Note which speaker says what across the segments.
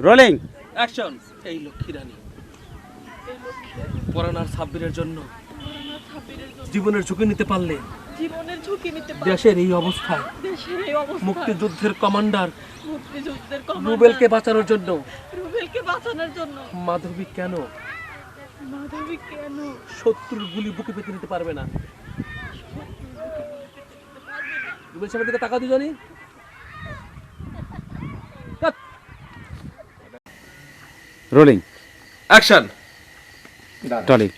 Speaker 1: Rolling
Speaker 2: action এই লক্ষ্মী রানী। পরানার সাব্বিরের জন্য। জীবনের ঝুঁকি নিতে পারলে।
Speaker 3: জীবনের ঝুঁকি নিতে পারে
Speaker 2: দেশের এই অবস্থায়
Speaker 3: দেশের এই অবস্থা।
Speaker 2: মুক্তিযুদ্ধের কমান্ডার।
Speaker 3: মুক্তিযুদ্ধের কমান্ডার।
Speaker 2: রুবেলকে বাঁচানোর জন্য।
Speaker 3: রুবেলকে বাঁচানোর জন্য।
Speaker 2: মাধবী কেন?
Speaker 3: মাধবী কেন?
Speaker 2: শত্রুর গুলি বুকে পেতে নিতে পারবে না। রুবেল সাহেবের দিকে তাকাও দুজনই।
Speaker 1: রোলিং
Speaker 2: অ্যাকশন
Speaker 1: টলি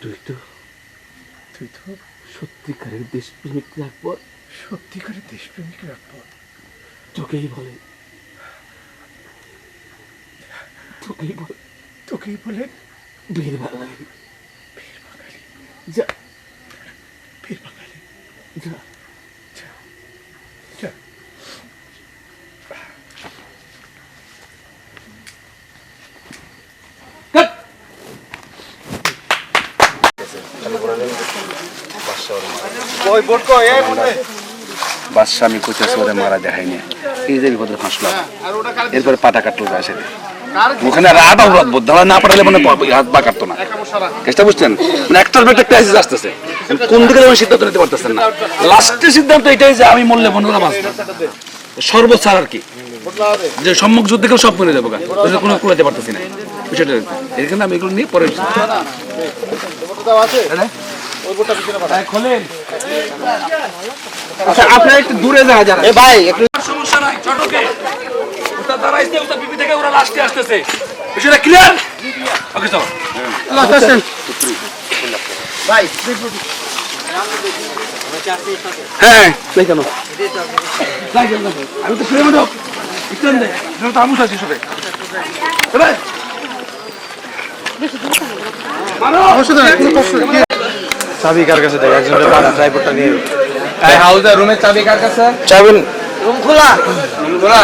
Speaker 2: তুই তো
Speaker 4: তুই তো
Speaker 2: সত্যিকারের দেশপ্রেমিক রাখব
Speaker 4: সত্যিকারের দেশপ্রেমিক রাখব
Speaker 2: তোকেই বলে। তোকেই বলে।
Speaker 4: তোকেই বলে?
Speaker 2: বীর বাঙালি
Speaker 4: বীর বাঙালি
Speaker 2: যা।
Speaker 4: বীর বাঙালি
Speaker 2: যা
Speaker 4: যা
Speaker 2: কাট
Speaker 5: বাদশা আমি কোচে সরে মারা দেখাইনি। এই যে বিপদে ফাঁসলাম। এরপরে পাটা কাটলো গাছে ওখানে রাটা উড়াত ধরা না পাঠালে মানে হাত পা কাটতো না। কেসটা বুঝছেন? মানে একটার পর একটা ক্রাইসিস আসতেছে। কোন দিকে যাবেন সিদ্ধান্ত নিতে পারতেছেন না। লাস্টের সিদ্ধান্ত এটাই যে আমি মরলে বন্ধুরা বাঁচবে। সর্বোচ্চ আর কি। যে সম্মুখ যুদ্ধে কেউ সব করে দেবো কোনো কুড়াতে পারতেছি না। বিষয়টা। এখানে আমি এগুলো নিয়ে পরে
Speaker 2: আচ্ছা আপনারা একটু দূরে যাওয়া যারা এ ভাই একটু সমস্যা নাই ছোটকে ওটা দাঁড়াইছে ওটা বিপি থেকে ওরা লাস্টে আসতেছে। বিষয়টা ক্লিয়ার ওকে চলো।
Speaker 5: হ্যাঁ।
Speaker 2: নাই কেন? আমি তো ফিরে মারো ইস্টার্ন দে তো আমুস আছে সবে। এবার মারো।
Speaker 6: চাবি কার কাছে দেখ একজন ড্রাইভারটা নিয়ে হাউসের রুমের চাবি কার কাছে? চাবি রুম খোলা। রুম খোলা।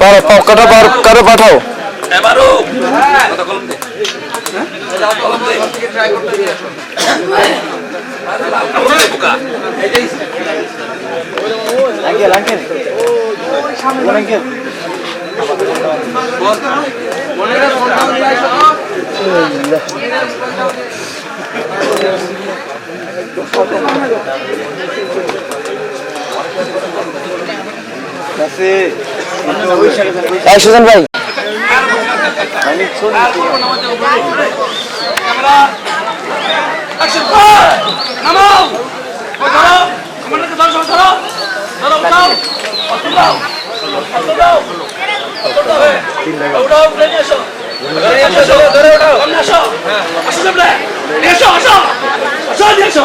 Speaker 6: পারো পকেটে পার করে পাঠাও।
Speaker 2: এবারও কথা কলম দে কলম দে
Speaker 6: আঙ্কেল আঙ্কেল আঙ্কেল
Speaker 2: অস্ত্র দাও উঠাও প্লেন এসো ধরে ধরে আসো আসো আসো আসো এসো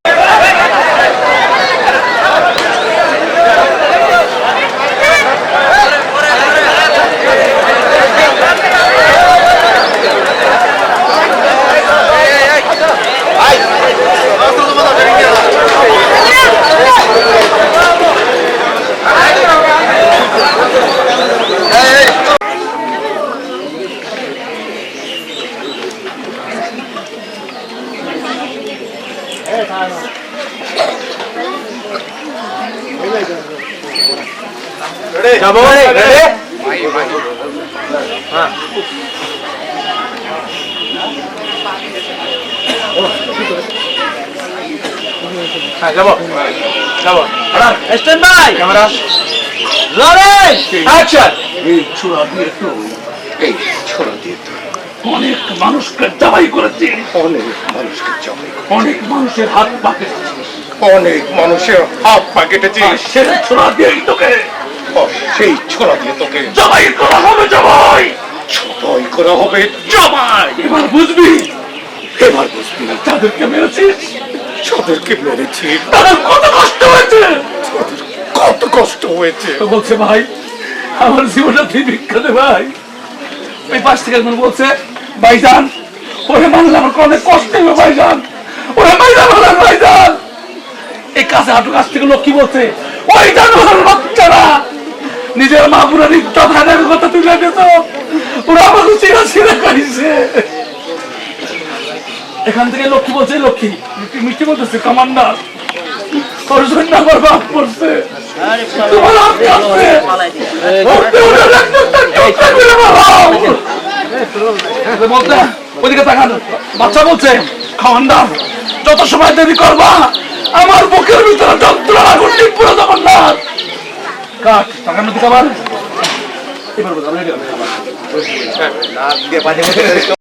Speaker 6: যাব। হ্যাঁ। যাব। যাব।
Speaker 2: Stand by
Speaker 6: camera.
Speaker 2: Rolling action
Speaker 5: এই ছোড়া দিয়ে তো। এই ছোড়া দিয়ে তো। অনেক মানুষকে জবাই করেছি। অনেক মানুষকে জবাই
Speaker 2: অনেক মানুষের হাত পাকে
Speaker 4: অনেক মানুষের হাত পা কেটেছি।
Speaker 2: সে ছোড়া দিয়েই তোকে।
Speaker 4: ছোড়া দিয়ে তোকে।
Speaker 2: জবাই করা হবে জবাই!
Speaker 4: ছোটই করা হবে। জবাই!
Speaker 2: এবার বুঝবি?
Speaker 4: এবার বুঝবি
Speaker 2: যাদেরকে মেরেছিস?
Speaker 4: যাদেরকে মেরেছি।
Speaker 2: তাদের কত কষ্ট হয়েছে?
Speaker 4: কত কষ্ট হয়েছে।
Speaker 2: বলছে ভাই আমার জীবনটা তুই ভিক্ষা দে ভাই। ওই পাশ থেকে একজন বলছে ভাইজান ওরে মানলে আমার অনেক কষ্ট হবে ভাইজান। ওরে মাইরা মানলেন ভাইজান। এই কাছে হাঁটু কাছ থেকে লোক কি বলছে ওই জানোয়ার বাচ্চারা নিজের মা পুরো নিত্য ধানের কথা তুলে দিত। ওরা আমাকে চিরা চিরা খাইছে এখান থেকে লক্ষ্মী বলছে, লক্ষ্মী, মিষ্টি বলতেছে, কমান্ডার বাচ্চা বলছে, কমান্ডার, যত সময় দেরি করবা, আমার বুকের ভিতরে যন্ত্রণা আগুন যাবার না। কাট তাকান দিকে আবার এবার বোঝা